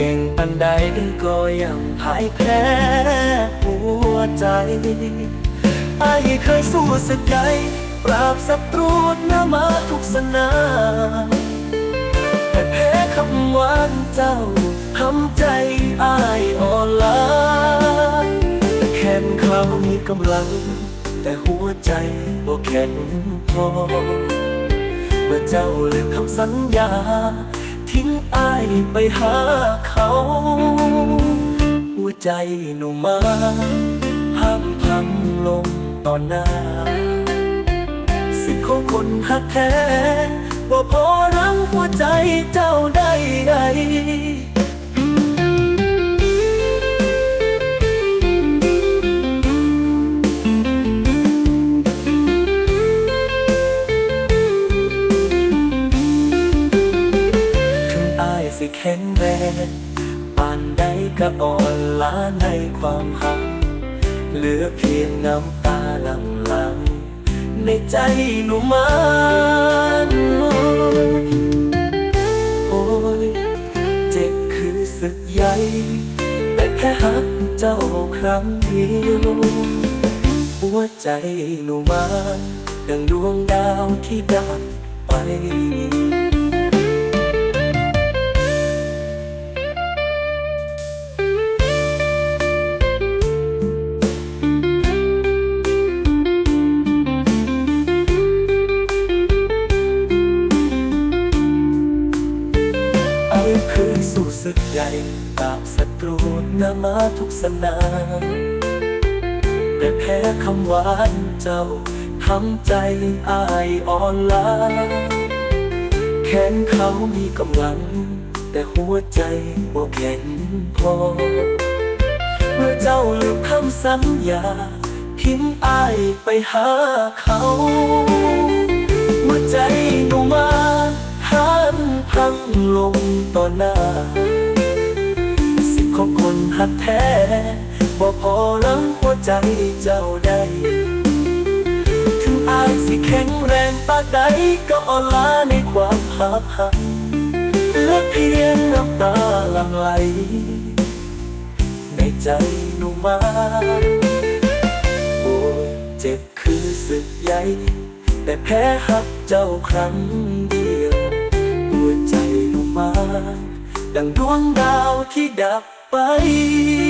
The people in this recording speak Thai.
ก่งปันใดก็ยังพ่ายแพ้หัวใจไอ้เคยสู้สึกใหญ่ปราบศัตรูหน้ามาทุกสนามแต่แพ้คำหวานเจ้าทำใจอายอ่อนล้าแต่แขนเขามีกำลัง แต่หัวใจบ่แข็งพอ เมื่อเจ้าลืมคำสัญญา ทิ้งอายไปหาเขา หัวใจหนูมาห้ามพังลงต่อหน้า สิทธิ์ของคนหักแท้ แข็งแรงปานใดก็อ่อนล้าในความหักเหลือเพียงน้ำตาลำหลังในใจหนูมันโอ้ยเจ็บคือสึกใหญ่แต่แค่หักเจ้าครั้งเดียวหัวใจหนูมันดังดวงดาวที่ดับไป นสู่ศึกใหญ่กับศัตรูหนามาทุกสนามแต่แพ้คำหวานเจ้าทำใจอายอ่อนล้าแขนเขามีกำลัง แต่หัวใจบ่แข็งพอ เมื่อเจ้าลืมคำสัญญาทิ้งอายไปหาเขาเมื่อใจหนูมาหันพังลงต่อหน้า ของคนหักแท้บ่พอลังหัวใจเจ้าได้ถึงอายสิแข็งแรงปานใดก็อ่อนล้าในความหักหักเหลือเพียงน้ำตาหลั่งไหล ในใจหนูมาโอ้ยเจ็บคือสึกใหญ่แต่แพ้หักเจ้าครั้งเดียวหัวใจหนูมา ดังดวงดาวที่ดับ ไป